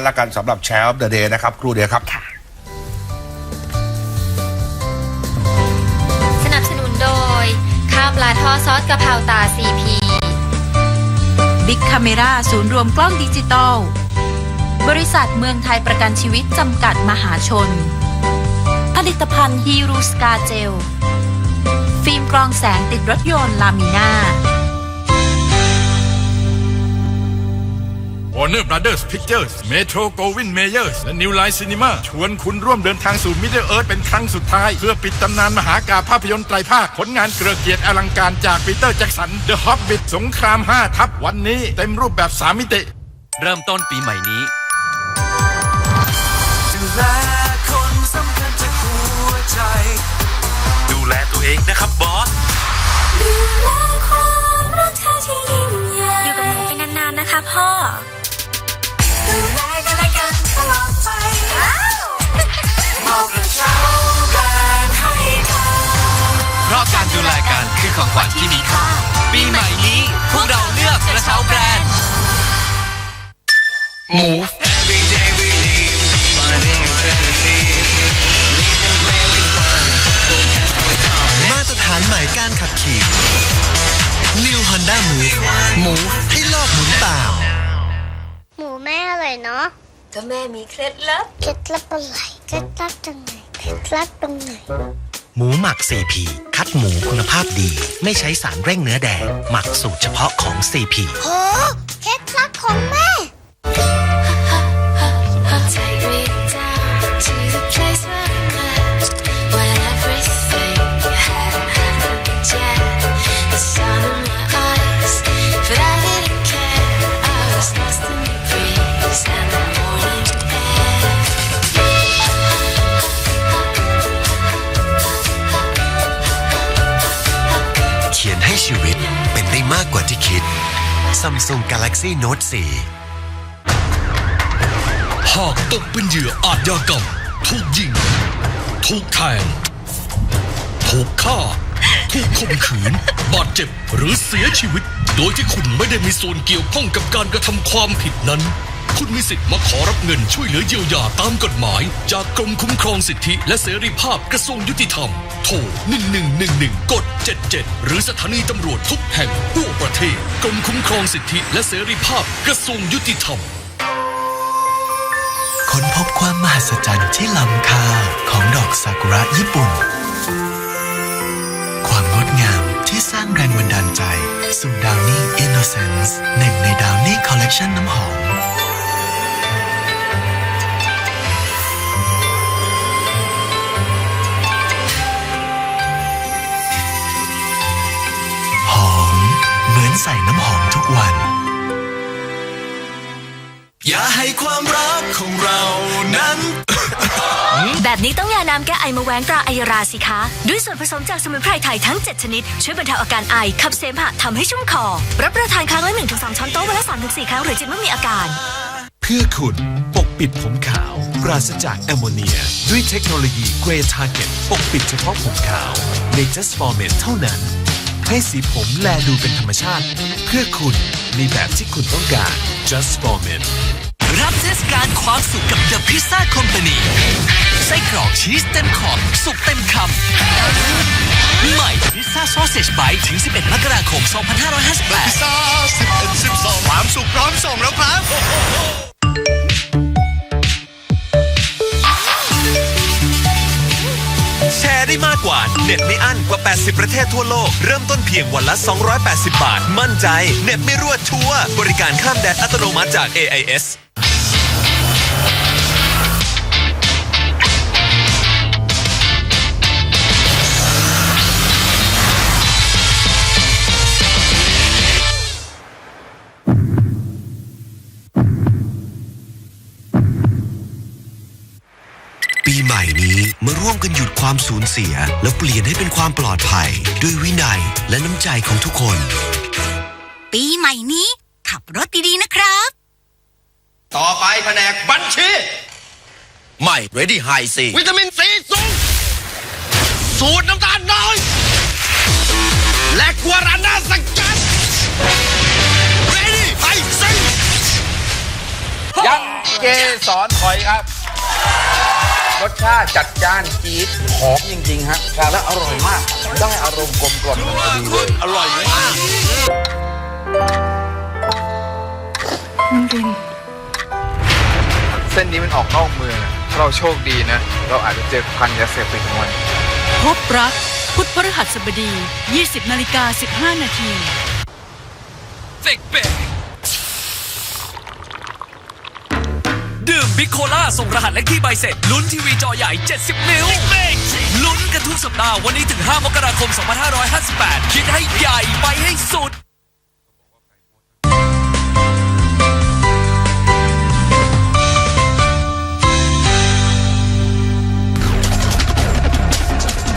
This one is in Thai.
กันละกันสำหรับแชร์ออฟเดอะเดย์นะครับ ครูเดียวครับ ค่ะ สนับสนุนโดย ข้าวปลาทอดซอสกะเพราตา CP บิ๊กคาเมราศูนย์รวมกล้องดิจิตอล บริษัทเมืองไทยประกันชีวิตจำกัดมหาชน ผลิตภัณฑ์ฮีรูสกาเจล ฟิล์มกรองแสงติดรถยนต์ลามิน่า Warner Brothers Pictures Metro Goldwyn Mayers และ New Line Cinema ชวนคุณร่วมเดินทางสู่ Middle Earth เป็นครั้งสุดท้าย เพื่อปิดตำนานมหากาพย์ภาพยนตร์ไตรภาค ผลงานเกลือเกียรติอลังการจากปีเตอร์แจ็กสัน The Hobbit สงคราม 5 ทับวันนี้เต็มรูปแบบ 3 มิติ เริ่มต้นปีใหม่นี้ดูแลคนสำคัญจากหัวใจ ดูแลตัวเองนะครับบอส ของขวัญที่มีค่า ปีใหม่นี้พวกเราเลือกกระเช้าแบรนด์ Move Every day we leave finding infinity มาตรฐานใหม่การขับขี่ New Honda Move Move ให้โลกหมุนตามหมูแม่อร่อยเนาะก็แม่มีเคล็ดลับ เคล็ดลับอะไร เคล็ดลับตรงไหน เคล็ดลับตรงไหน หมูหมัก CP คัดหมูคุณภาพดี ไม่ใช้สารเร่งเนื้อแดง หมักสูตรเฉพาะของ CP โหเคล็ดลับของแม่ Samsung Galaxy Note 4 หากตกเป็นเหยื่ออาชญากรรมถูกยิง ถูกแทง ถูกฆ่า ถูกข่มขืน บาดเจ็บหรือเสียชีวิต โดยที่คุณไม่ได้มีส่วนเกี่ยวข้องกับการกระทำความผิดนั้น คุณมีสิทธิ์มาขอรับเงินช่วยเหลือเยียวยาตามกฎหมาย จากกรมคุ้มครองสิทธิและเสรีภาพกระทรวงยุติธรรม โทร 1111 กด 77 หรือสถานีตำรวจทุกแห่งทั่วประเทศ กรมคุ้มครองสิทธิและเสรีภาพกระทรวงยุติธรรมค้นพบความมหัศจรรย์ที่ล้ำค่าของดอกซากุระญี่ปุ่น ความงดงามที่สร้างแรงบันดาลใจ สู่ดาวนี่อินโนเซนส์หนึ่งในดาวนี่คอลเลกชันน้ำหอม อย่าให้ความรักของเรานั้น แบบนี้ต้องยาน้ำแก้ไอมาแหวงตราไอยาราสิคะ ด้วยส่วนผสมจากสมุนไพรไทยทั้ง 7 ชนิด ช่วยบรรเทาอาการไอ ขับเสมหะทำให้ชุ่มคอ รับประทานครั้งละ 1-2 ช้อนโต๊ะวันละ 3-4 ครั้งหรือจิตเมื่อมีอาการ เพื่อคุณปกปิดผมขาว ปราศจากแอมโมเนีย ด้วยเทคโนโลยี Grey Target ปกปิดเฉพาะผมขาวใน Just For Men เท่านั้น ให้สีผมแลดูเป็นธรรมชาติ เพื่อคุณในแบบที่คุณต้องการ Just For Men รับเทศกาลความสุขกับ The Pizza Company ไส้กรอกชีสเต็มขอบสุกเต็มคำใหม่พิซซ่าซอสเซจไบต์ถึง 11 มกราคม 2558ซ่า11 12ความสุขพร้อมส่งแล้วครับ มากกว่า เน็ตไม่อั้นกว่า 80 ประเทศทั่วโลก เริ่มต้นเพียงวันละ 280 บาท มั่นใจ เน็ตไม่รั่วชัวร์บริการข้ามแดนอัตโนมัติจาก AIS ม่นี้มาร่วมกันหยุดความสูญเสีย แล้วเปลี่ยนให้เป็นความปลอดภัย ด้วยวินัยและน้ำใจของทุกคน ปีใหม่นี้ ขับรถดีๆนะครับ ต่อไปแผนกบัญชี ใหม่ Ready High C วิตามินซีสูง สูตรน้ำตาลน้อย และกัวรานาสกัด Ready ไอซิงยักษ์เกสรหอยครับ รสชาติจัดจ้านจี๊ดหอมจริง ๆ ฮะ และอร่อยมาก ได้อารมณ์กลมกล่อมพอดีเลย อร่อยมากเส้นนี้มันออกนอกเมืองอะถ้าเราโชคดีนะ เราอาจจะเจอพันยาเสพติดของมัน พบรัก พุธพฤหัสบดี 20นาฬิกา15 นาทีเฟ ดื่มบิโคล่าส่งรหัสเลขที่ใบเสร็จ ลุ้นทีวีจอใหญ่ 70 นิ้ว ลุ้นกันทุกสัปดาห์วันนี้ถึง 5 มกราคม 2558 คิดให้ใหญ่ไปให้สุด